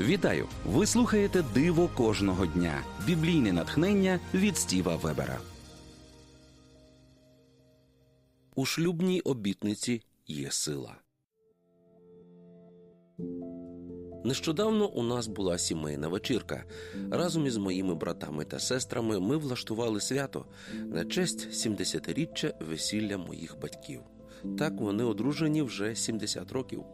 Вітаю! Ви слухаєте Диво кожного дня. Біблійне натхнення від Стіва Вебера. У шлюбній обітниці є сила. Нещодавно у нас була сімейна вечірка. Разом із моїми братами та сестрами ми влаштували свято на честь 70-річчя весілля моїх батьків. Так вони одружені вже 70 років.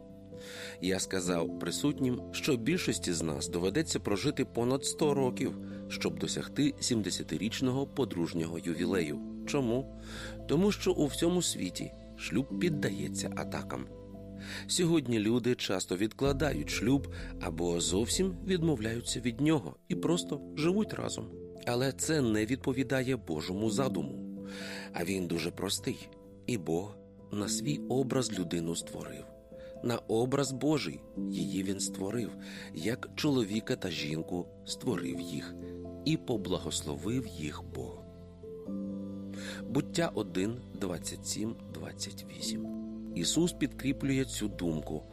Я сказав присутнім, що більшості з нас доведеться прожити понад 100 років, щоб досягти 70-річного подружнього ювілею. Чому? Тому що у всьому світі шлюб піддається атакам. Сьогодні люди часто відкладають шлюб або зовсім відмовляються від нього і просто живуть разом. Але це не відповідає Божому задуму. А він дуже простий, і Бог на свій образ людину створив. На образ Божий її він створив, як чоловіка та жінку створив їх і поблагословив їх Бог. Буття 1, 27, 28. Ісус підкріплює цю думку.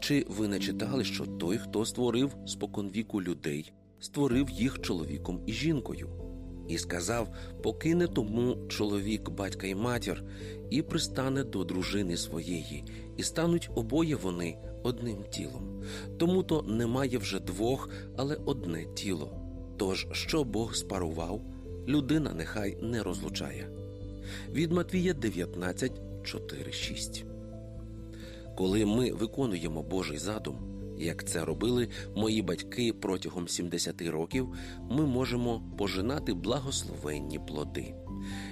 Чи ви не читали, що той, хто створив споконвіку людей, створив їх чоловіком і жінкою? І сказав: покине тому чоловік батька і матір, і пристане до дружини своєї, і стануть обоє вони одним тілом. Тому то немає вже двох, але одне тіло. Тож, що Бог спарував, людина нехай не розлучає. Від Матвія 19, 4, 6 коли ми виконуємо Божий задум, як це робили мої батьки протягом 70 років, ми можемо пожинати благословенні плоди.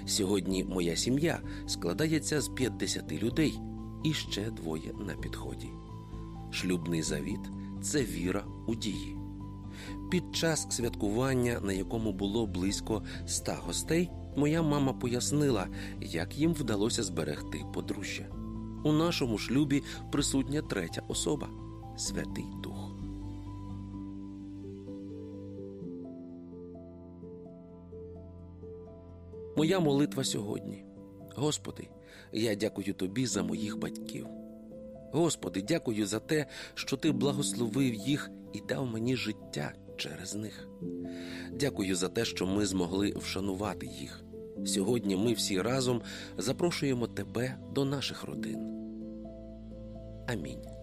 Сьогодні моя сім'я складається з 50 людей і ще двоє на підході. Шлюбний завіт це віра у дії. Під час святкування, на якому було близько ста гостей, моя мама пояснила, як їм вдалося зберегти подружжя. У нашому шлюбі присутня третя особа Святий Дух. Моя молитва сьогодні. Господи, я дякую Тобі за моїх батьків. Господи, дякую за те, що Ти благословив їх і дав мені життя через них. Дякую за те, що ми змогли вшанувати їх. Сьогодні ми всі разом запрошуємо тебе до наших родин. Амінь.